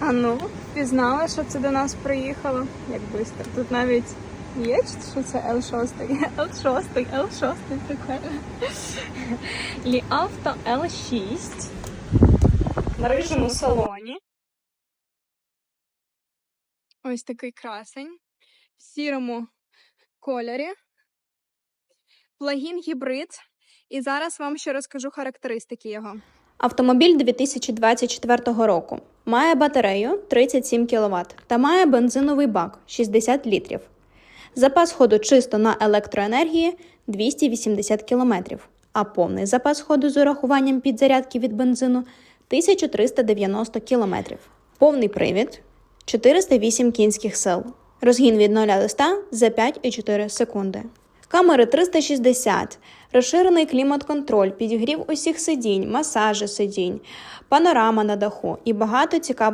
А ну, пізнали, що це до нас приїхало? Як швидко. Тут навіть є, що це L6. L6, L6, прикольно. Ліавто L6. На рижому салоні. Ось такий красень. В сірому кольорі. Плагін гібрид. І зараз вам ще розкажу характеристики його. Автомобіль 2024 року має батарею 37 кВт та має бензиновий бак 60 літрів. Запас ходу чисто на електроенергії 280 км, а повний запас ходу з урахуванням підзарядки від бензину 1390 км. Повний привід 408 кінських сил. Розгін від 0 до 100 за 5,4 секунди. Камери 360, розширений клімат-контроль, підігрів усіх сидінь, масажі сидінь, панорама на даху і багато цікавого